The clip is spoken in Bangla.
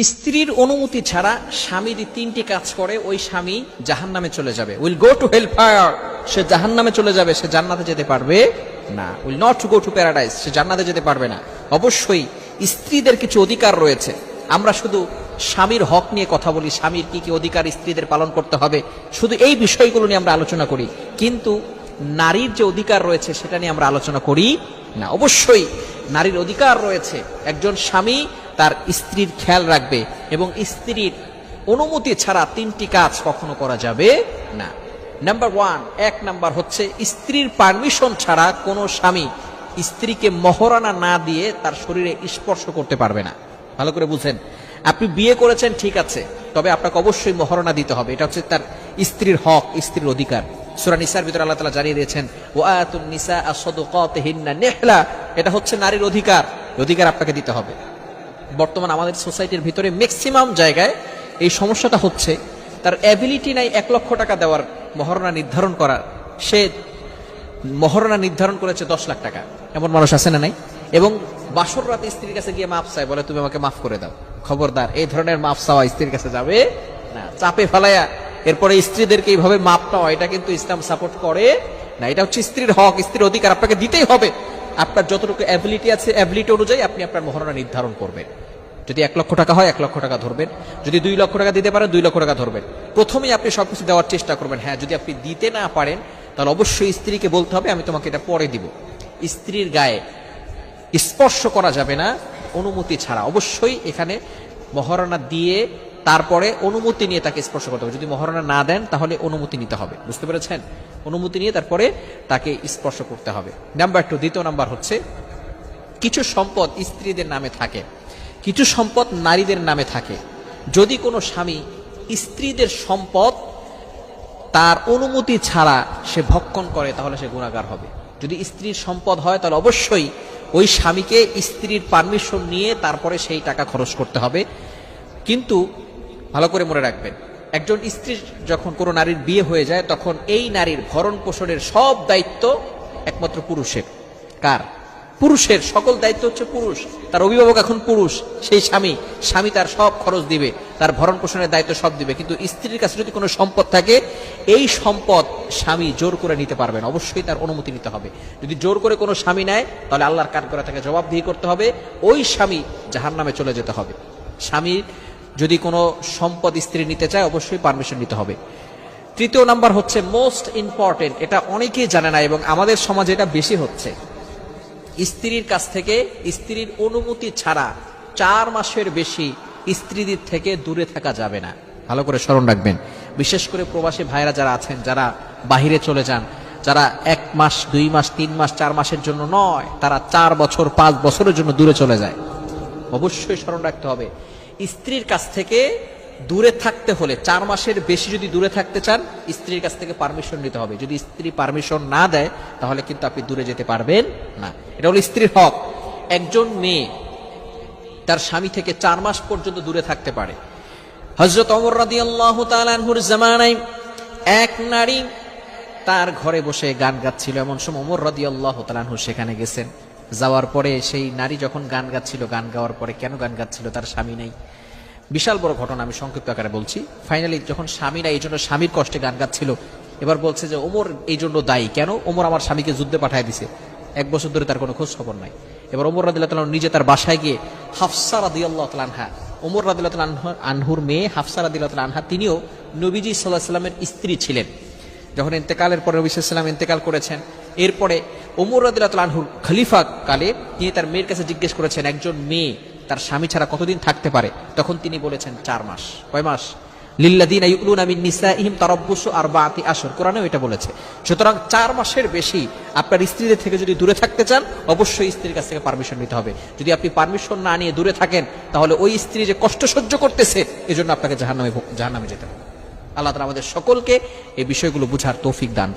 স্ত্রীর অনুমতি ছাড়া স্বামী তিনটি কাজ করে, ওই স্বামী জাহান নামে চলে যাবে। উইল গো টু হেল্প সে জাহান নামে চলে যাবে, সে জান্নাতে যেতে পারবে না। Will not go to paradise সে জান্নাতে যেতে পারবে না। অবশ্যই স্ত্রীদের কিছু অধিকার রয়েছে। আমরা শুধু স্বামীর হক নিয়ে কথা বলি, স্বামীর কি কি অধিকার স্ত্রীদের পালন করতে হবে, শুধু এই বিষয়গুলো নিয়ে আমরা আলোচনা করি। কিন্তু নারীর যে অধিকার রয়েছে, সেটা নিয়ে আমরা আলোচনা করি না। অবশ্যই নারীর অধিকার রয়েছে। একজন স্বামী তার স্ত্রীর খেয়াল রাখবে এবং স্ত্রীর অনুমতি ছাড়া তিনটি কাজ কখনো করা যাবে না। নাম্বার ওয়ান এক নাম্বার হচ্ছে স্ত্রীর পারমিশন ছাড়া কোনো স্বামী স্ত্রীকে মহরানা না দিয়ে তার শরীরে স্পর্শ করতে পারবে না। ভালো করে বুঝেন। আপনি বিয়ে করেছেন, ঠিক আছে, তবে আপনাকে অবশ্যই মহরণা দিতে হবে। এটা হচ্ছে তার স্ত্রীর হক, স্ত্রীর অধিকার। সূরা ভিতরে আল্লাহ তাআলা জানিয়ে দিয়েছেন ওয়াতুন নিসা আসাদুকাতিহিন্না নিহলা। এটা হচ্ছে নারীর অধিকার। অধিকার আপনাকে দিতে হবে। বর্তমান আমাদের সোসাইটির ভিতরে ম্যাক্সিমাম জায়গায় এই সমস্যাটা হচ্ছে, তার অ্যাবিলিটি নাই এক লক্ষ টাকা দেওয়ার মহরণা নির্ধারণ করার সে মহরণা নির্ধারণ করেছে দশ লাখ টাকা। এমন মানুষ আছে না নাই? এবং বাসর রাতে স্ত্রীর কাছে গিয়ে মাফ চায়, বলে, তুমি আমাকে মাফ করে দাও। খবরদার, এই ধরনের মাফ চাওয়া স্ত্রীর কাছে যাবে না। চাপে ফেলাইয়া এরপরে স্ত্রীদেরকে এইভাবে মাপ পাওয়া, এটা কিন্তু ইসলাম সাপোর্ট করে না। এটা হচ্ছে স্ত্রীর হক, স্ত্রীর অধিকার, আপনাকে দিতেই হবে। আপনার যতটুকু অ্যাবিলিটি আছে অ্যাবিলিটি অনুযায়ী আপনি আপনার মহরণা নির্ধারণ করবেন। যদি এক লক্ষ টাকা হয়, এক লক্ষ টাকা ধরবেন। যদি দুই লক্ষ টাকা দিতে পারেন, দুই লক্ষ টাকা ধরবেন। প্রথমেই আপনি সবকিছু দেওয়ার চেষ্টা করবেন। হ্যাঁ যদি আপনি দিতে না পারেন, তাহলে অবশ্যই স্ত্রীকে বলতে হবে, আমি তোমাকে এটা পরে দিব। স্ত্রীর গায়ে স্পর্শ করা যাবে না, অনুমতি ছাড়া। অবশ্যই এখানে মহারণা দিয়ে তারপরে অনুমতি নিয়ে তাকে স্পর্শ করতে হবে। যদি মহারণা না দেন, তাহলে অনুমতি নিতে হবে। বুঝতে পেরেছেন? অনুমতি নিয়ে তারপরে তাকে স্পর্শ করতে হবে। নাম্বার টু দ্বিতীয় নাম্বার হচ্ছে, কিছু সম্পদ স্ত্রীদের নামে থাকে। কিছু সম্পদ নারীদের নামে থাকে। যদি কোনো স্বামী স্ত্রীদের সম্পদ তার অনুমতি ছাড়া সে ভক্ষণ করে, তাহলে সে গুণাগার হবে। যদি স্ত্রীর সম্পদ হয়, তাহলে অবশ্যই ওই স্বামীকে স্ত্রীর পারমিশন নিয়ে তারপরে সেই টাকা খরচ করতে হবে। কিন্তু ভালো করে মনে রাখবেন, একজন স্ত্রীর যখন কোনো নারীর বিয়ে হয়ে যায়, তখন এই নারীর ভরণ পোষণের সব দায়িত্ব একমাত্র পুরুষের। কার? পুরুষের সকল দায়িত্ব হচ্ছে পুরুষ। তার অভিভাবক এখন পুরুষ, সেই স্বামী। স্বামী তার সব খরচ দিবে, তার ভরণ পোষণের দায়িত্ব সব দিবে। কিন্তু স্ত্রীর কাছে যদি কোনো সম্পদ থাকে, এই সম্পদ স্বামী জোর করে নিতে পারবে না। অবশ্যই তার অনুমতি নিতে হবে। যদি জোর করে কোনো স্বামী নেয়, তাহলে আল্লাহর কাঠ করে তাকে জবাবদিহি করতে হবে। ওই স্বামী জাহান নামে চলে যেতে হবে। স্বামীর যদি কোনো সম্পদ স্ত্রী নিতে চায়, অবশ্যই পারমিশন নিতে হবে। তৃতীয় নাম্বার হচ্ছে মোস্ট ইম্পর্টেন্ট এটা অনেকেই জানে না এবং আমাদের সমাজে এটা বেশি হচ্ছে। স্ত্রীর কাছ থেকে স্ত্রীর অনুমতি ছাড়া চার মাসের বেশি স্ত্রীদের থেকে দূরে থাকা যাবে না। ভালো করে স্মরণ রাখবেন। বিশেষ করে প্রবাসী ভাইরা যারা আছেন, যারা বাহিরে চলে যান, যারা এক মাস, দুই মাস, তিন মাস, চার মাসের জন্য নয়, তারা চার বছর, পাঁচ বছরের জন্য দূরে চলে যায়। অবশ্যই স্মরণ রাখতে হবে। স্ত্রীর কাছ থেকে দূরে থাকতে হলে, চার মাসের বেশি যদি দূরে থাকতে চান, স্ত্রীর কাছ থেকে পারমিশন নিতে হবে। যদি স্ত্রী পারমিশন না দেয়, তাহলে কিন্তু আপনি দূরে যেতে পারবেন না। এটা হলো স্ত্রীর হক। একজন মেয়ে তার স্বামী থেকে চার মাস পর্যন্ত দূরে থাকতে পারে। হজরত অমর রাদি আল্লাহ তালানহুর এক নারী তার ঘরে বসে গান গাচ্ছিল। এমন সময় অমর রাদি আল্লাহ তালানহু সেখানে গেছেন। যাওয়ার পরে সেই নারী যখন গান গাচ্ছিল, গান গাওয়ার পরে কেন গান গাচ্ছিল তার স্বামী নেই? বিশাল বড় ঘটনা আমি সংক্ষিপ্ত আকারে বলছি। ফাইনালি যখন স্বামীরা এই জন্য স্বামীর কষ্টে গান গাচ্ছিল। এবার বলছে যে, ওমর এই জন্য দায়ী। কেন? ওমর আমার স্বামীকে যুদ্ধে পাঠায় দিছে। এক বছর ধরে তার কোনো খোঁজ খবর নাই। এবার ওমর রাদিল্লাহ নিজে তার বাসায় গিয়ে হাফসা রাদিয়াল্লাহ ওমর রাদিল্লাহ আনহুর মেয়ে হাফসা রাদিল্লাহ আনহা, তিনিও নবীজি সাল্লাহ সাল্লামের স্ত্রী ছিলেন। যখন ইন্তেকালের পরে নবী সাল্লাম ইন্তেকাল করেছেন, এরপরে ওমর রাদিল্লাহ আনহুর খলিফা কালে তিনি তার মেয়ের কাছে জিজ্ঞেস করেছেন, একজন মেয়ে তার স্বামী ছাড়া কতদিন থাকতে পারে? তখন তিনি বলেছেন, চার মাস। কয় মাস? লিল্লাদিন নিসাইহিম তারাব্বুসু আরবাআতি আশর। কোরআনেও এটা বলেছে। সুতরাং চার মাসের বেশি আপনার স্ত্রীদের থেকে যদি দূরে থাকতে চান, অবশ্যই স্ত্রীর কাছ থেকে পারমিশন নিতে হবে। যদি আপনি পারমিশন না নিয়ে দূরে থাকেন, তাহলে ওই স্ত্রী যে কষ্ট সহ্য করতেছে, এজন্য আপনাকে জাহান্নামে জাহান্নামে যেতে হবে। আল্লাহ তালা আমাদের সকলকে এই বিষয়গুলো বুঝার তৌফিক দান।